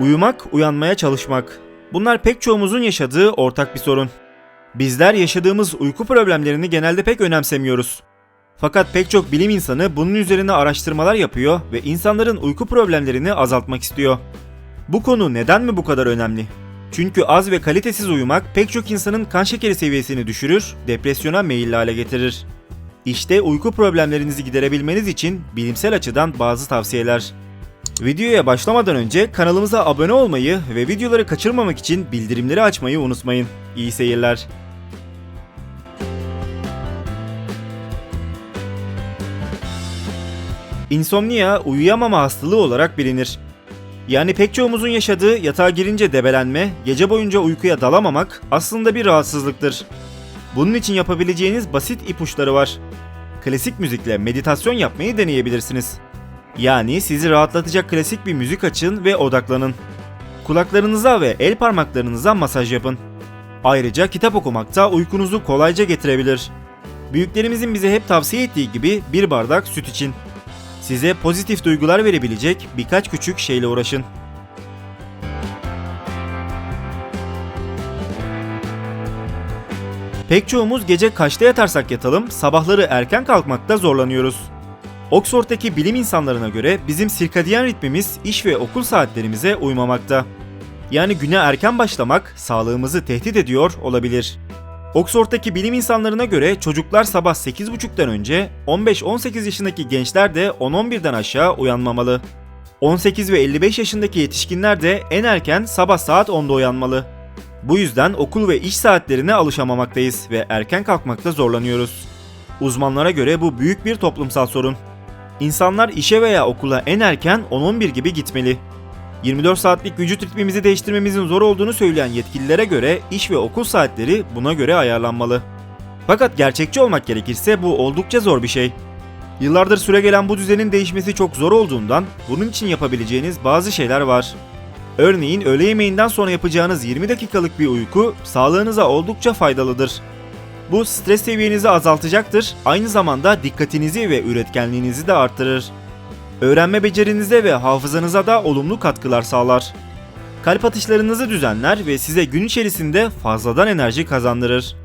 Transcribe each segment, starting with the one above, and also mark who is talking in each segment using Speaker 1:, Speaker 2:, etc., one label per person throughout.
Speaker 1: Uyumak, uyanmaya çalışmak. Bunlar pek çoğumuzun yaşadığı ortak bir sorun. Bizler yaşadığımız uyku problemlerini genelde pek önemsemiyoruz. Fakat pek çok bilim insanı bunun üzerine araştırmalar yapıyor ve insanların uyku problemlerini azaltmak istiyor. Bu konu neden mi bu kadar önemli? Çünkü az ve kalitesiz uyumak pek çok insanın kan şekeri seviyesini düşürür, depresyona meyilli hale getirir. İşte uyku problemlerinizi giderebilmeniz için bilimsel açıdan bazı tavsiyeler. Videoya başlamadan önce kanalımıza abone olmayı ve videoları kaçırmamak için bildirimleri açmayı unutmayın. İyi seyirler. İnsomnia uyuyamama hastalığı olarak bilinir. Yani pek çoğumuzun yaşadığı yatağa girince debelenme, gece boyunca uykuya dalamamak aslında bir rahatsızlıktır. Bunun için yapabileceğiniz basit ipuçları var. Klasik müzikle meditasyon yapmayı deneyebilirsiniz. Yani sizi rahatlatacak klasik bir müzik açın ve odaklanın. Kulaklarınıza ve el parmaklarınıza masaj yapın. Ayrıca kitap okumak da uykunuzu kolayca getirebilir. Büyüklerimizin bize hep tavsiye ettiği gibi bir bardak süt için. Size pozitif duygular verebilecek birkaç küçük şeyle uğraşın. Pek çoğumuz gece kaçta yatarsak yatalım sabahları erken kalkmakta zorlanıyoruz. Oxford'daki bilim insanlarına göre bizim sirkadiyen ritmimiz iş ve okul saatlerimize uymamakta. Yani güne erken başlamak sağlığımızı tehdit ediyor olabilir. Oxford'daki bilim insanlarına göre çocuklar sabah 8.30'dan önce 15-18 yaşındaki gençler de 10-11'den aşağı uyanmamalı. 18 ve 55 yaşındaki yetişkinler de en erken sabah saat 10'da uyanmalı. Bu yüzden okul ve iş saatlerine alışamamaktayız ve erken kalkmakta zorlanıyoruz. Uzmanlara göre bu büyük bir toplumsal sorun. İnsanlar işe veya okula en erken 10-11 gibi gitmeli. 24 saatlik vücut ritmimizi değiştirmemizin zor olduğunu söyleyen yetkililere göre iş ve okul saatleri buna göre ayarlanmalı. Fakat gerçekçi olmak gerekirse bu oldukça zor bir şey. Yıllardır süregelen bu düzenin değişmesi çok zor olduğundan bunun için yapabileceğiniz bazı şeyler var. Örneğin öğle yemeğinden sonra yapacağınız 20 dakikalık bir uyku sağlığınıza oldukça faydalıdır. Bu stres seviyenizi azaltacaktır, aynı zamanda dikkatinizi ve üretkenliğinizi de arttırır. Öğrenme becerinize ve hafızanıza da olumlu katkılar sağlar. Kalp atışlarınızı düzenler ve size gün içerisinde fazladan enerji kazandırır.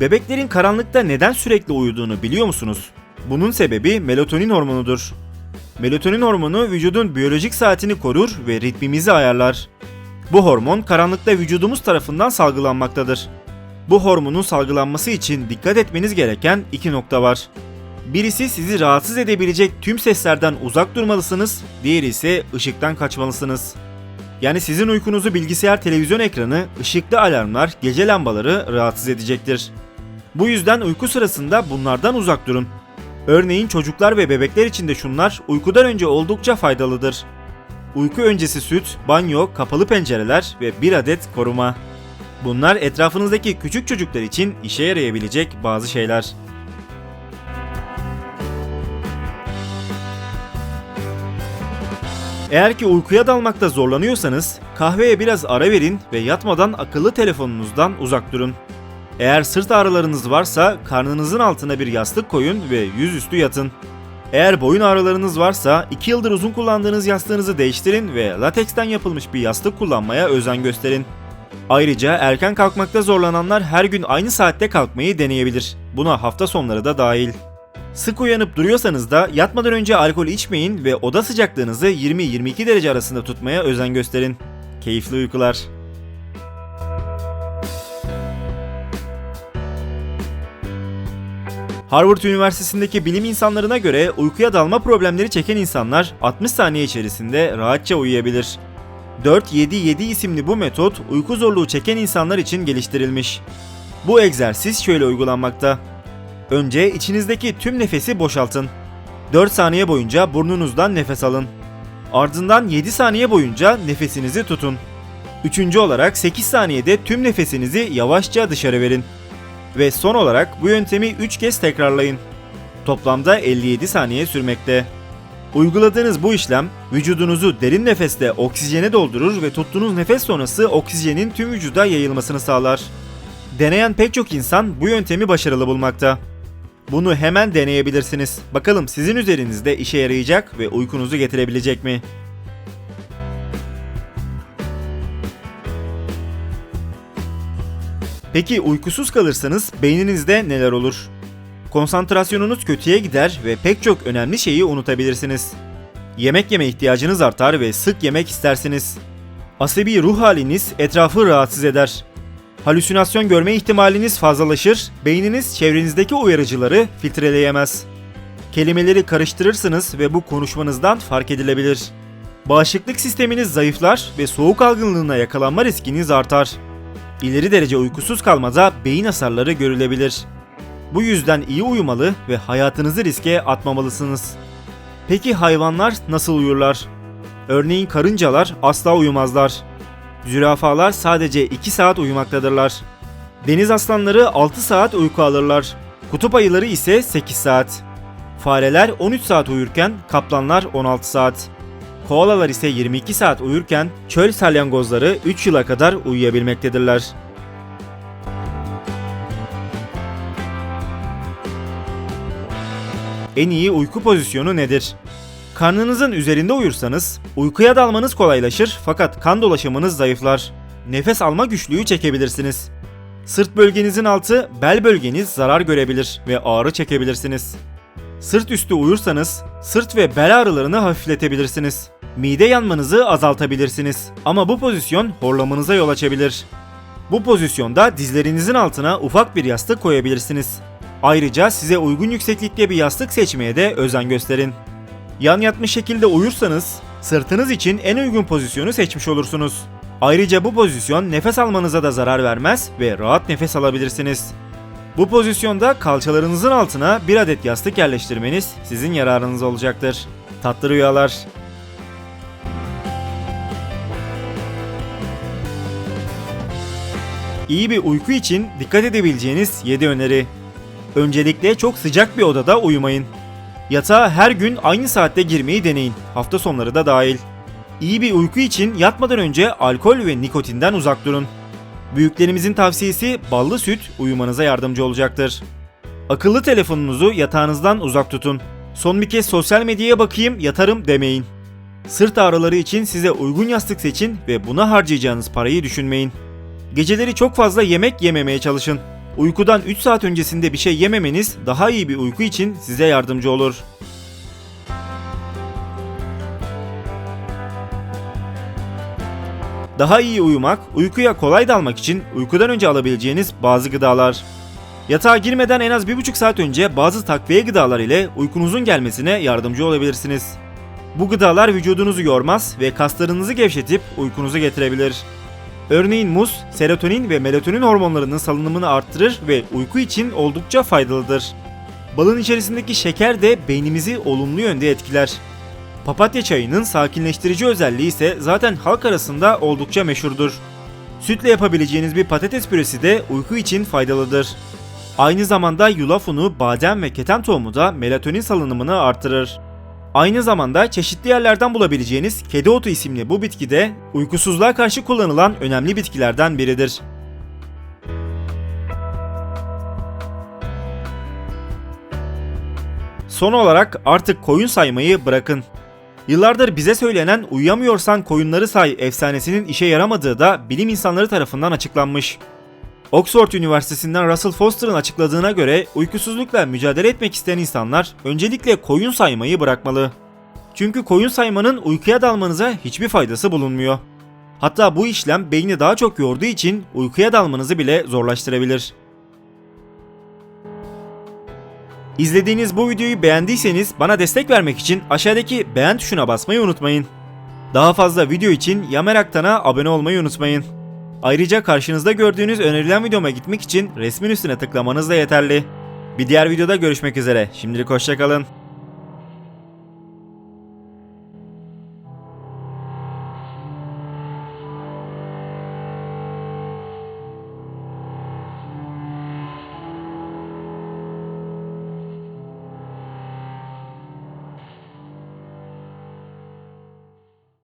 Speaker 1: Bebeklerin karanlıkta neden sürekli uyuduğunu biliyor musunuz? Bunun sebebi melatonin hormonudur. Melatonin hormonu vücudun biyolojik saatini korur ve ritmimizi ayarlar. Bu hormon karanlıkta vücudumuz tarafından salgılanmaktadır. Bu hormonun salgılanması için dikkat etmeniz gereken iki nokta var. Birisi sizi rahatsız edebilecek tüm seslerden uzak durmalısınız, diğeri ise ışıktan kaçmalısınız. Yani sizin uykunuzu bilgisayar televizyon ekranı, ışıklı alarmlar, gece lambaları rahatsız edecektir. Bu yüzden uyku sırasında bunlardan uzak durun. Örneğin çocuklar ve bebekler için de şunlar uykudan önce oldukça faydalıdır. Uyku öncesi süt, banyo, kapalı pencereler ve bir adet koruma. Bunlar etrafınızdaki küçük çocuklar için işe yarayabilecek bazı şeyler. Eğer ki uykuya dalmakta zorlanıyorsanız kahveye biraz ara verin ve yatmadan akıllı telefonunuzdan uzak durun. Eğer sırt ağrılarınız varsa karnınızın altına bir yastık koyun ve yüzüstü yatın. Eğer boyun ağrılarınız varsa 2 yıldır uzun kullandığınız yastığınızı değiştirin ve lateksten yapılmış bir yastık kullanmaya özen gösterin. Ayrıca erken kalkmakta zorlananlar her gün aynı saatte kalkmayı deneyebilir. Buna hafta sonları da dahil. Sık uyanıp duruyorsanız da yatmadan önce alkol içmeyin ve oda sıcaklığınızı 20-22 derece arasında tutmaya özen gösterin. Keyifli uykular. Harvard Üniversitesi'ndeki bilim insanlarına göre uykuya dalma problemleri çeken insanlar 60 saniye içerisinde rahatça uyuyabilir. 4-7-7 isimli bu metot uyku zorluğu çeken insanlar için geliştirilmiş. Bu egzersiz şöyle uygulanmakta. Önce içinizdeki tüm nefesi boşaltın. 4 saniye boyunca burnunuzdan nefes alın. Ardından 7 saniye boyunca nefesinizi tutun. Üçüncü olarak 8 saniyede tüm nefesinizi yavaşça dışarı verin. Ve son olarak bu yöntemi 3 kez tekrarlayın. Toplamda 57 saniye sürmekte. Uyguladığınız bu işlem vücudunuzu derin nefeste oksijene doldurur ve tuttuğunuz nefes sonrası oksijenin tüm vücuda yayılmasını sağlar. Deneyen pek çok insan bu yöntemi başarılı bulmakta. Bunu hemen deneyebilirsiniz. Bakalım sizin üzerinizde işe yarayacak ve uykunuzu getirebilecek mi? Peki uykusuz kalırsanız beyninizde neler olur? Konsantrasyonunuz kötüye gider ve pek çok önemli şeyi unutabilirsiniz. Yemek yeme ihtiyacınız artar ve sık yemek istersiniz. Asabi ruh haliniz etrafı rahatsız eder. Halüsinasyon görme ihtimaliniz fazlalaşır, beyniniz çevrenizdeki uyarıcıları filtreleyemez. Kelimeleri karıştırırsınız ve bu konuşmanızdan fark edilebilir. Bağışıklık sisteminiz zayıflar ve soğuk algınlığına yakalanma riskiniz artar. İleri derece uykusuz kalmada beyin hasarları görülebilir. Bu yüzden iyi uyumalı ve hayatınızı riske atmamalısınız. Peki hayvanlar nasıl uyurlar? Örneğin karıncalar asla uyumazlar. Zürafalar sadece 2 saat uyumaktadırlar. Deniz aslanları 6 saat uyku alırlar. Kutup ayıları ise 8 saat. Fareler 13 saat uyurken kaplanlar 16 saat. Koalalar ise 22 saat uyurken çöl salyangozları 3 yıla kadar uyuyabilmektedirler. En iyi uyku pozisyonu nedir? Karnınızın üzerinde uyursanız uykuya dalmanız kolaylaşır fakat kan dolaşımınız zayıflar. Nefes alma güçlüğü çekebilirsiniz. Sırt bölgenizin altı, bel bölgeniz zarar görebilir ve ağrı çekebilirsiniz. Sırt üstü uyursanız sırt ve bel ağrılarını hafifletebilirsiniz. Mide yanmanızı azaltabilirsiniz. Ama bu pozisyon horlamanıza yol açabilir. Bu pozisyonda dizlerinizin altına ufak bir yastık koyabilirsiniz. Ayrıca size uygun yükseklikte bir yastık seçmeye de özen gösterin. Yan yatmış şekilde uyursanız sırtınız için en uygun pozisyonu seçmiş olursunuz. Ayrıca bu pozisyon nefes almanıza da zarar vermez ve rahat nefes alabilirsiniz. Bu pozisyonda kalçalarınızın altına bir adet yastık yerleştirmeniz sizin yararınız olacaktır. Tatlı rüyalar. İyi bir uyku için dikkat edebileceğiniz 7 öneri. Öncelikle çok sıcak bir odada uyumayın. Yatağa her gün aynı saatte girmeyi deneyin. Hafta sonları da dahil. İyi bir uyku için yatmadan önce alkol ve nikotinden uzak durun. Büyüklerimizin tavsiyesi ballı süt uyumanıza yardımcı olacaktır. Akıllı telefonunuzu yatağınızdan uzak tutun. Son bir kez sosyal medyaya bakayım yatarım demeyin. Sırt ağrıları için size uygun yastık seçin ve buna harcayacağınız parayı düşünmeyin. Geceleri çok fazla yemek yememeye çalışın. Uykudan 3 saat öncesinde bir şey yememeniz daha iyi bir uyku için size yardımcı olur. Daha iyi uyumak, uykuya kolay dalmak için uykudan önce alabileceğiniz bazı gıdalar. Yatağa girmeden en az 1,5 saat önce bazı takviye gıdalar ile uykunuzun gelmesine yardımcı olabilirsiniz. Bu gıdalar vücudunuzu yormaz ve kaslarınızı gevşetip uykunuzu getirebilir. Örneğin muz, serotonin ve melatonin hormonlarının salınımını arttırır ve uyku için oldukça faydalıdır. Balın içerisindeki şeker de beynimizi olumlu yönde etkiler. Papatya çayının sakinleştirici özelliği ise zaten halk arasında oldukça meşhurdur. Sütle yapabileceğiniz bir patates püresi de uyku için faydalıdır. Aynı zamanda yulaf unu, badem ve keten tohumu da melatonin salınımını artırır. Aynı zamanda çeşitli yerlerden bulabileceğiniz kedi otu isimli bu bitki de uykusuzluğa karşı kullanılan önemli bitkilerden biridir. Son olarak artık koyun saymayı bırakın. Yıllardır bize söylenen uyuyamıyorsan koyunları say efsanesinin işe yaramadığı da bilim insanları tarafından açıklanmış. Oxford Üniversitesi'nden Russell Foster'ın açıkladığına göre uykusuzlukla mücadele etmek isteyen insanlar öncelikle koyun saymayı bırakmalı. Çünkü koyun saymanın uykuya dalmanıza hiçbir faydası bulunmuyor. Hatta bu işlem beyni daha çok yorduğu için uykuya dalmanızı bile zorlaştırabilir. İzlediğiniz bu videoyu beğendiyseniz bana destek vermek için aşağıdaki beğen tuşuna basmayı unutmayın. Daha fazla video için Yamer Aktan'a abone olmayı unutmayın. Ayrıca karşınızda gördüğünüz önerilen videoma gitmek için resmin üstüne tıklamanız da yeterli. Bir diğer videoda görüşmek üzere. Şimdilik hoşçakalın.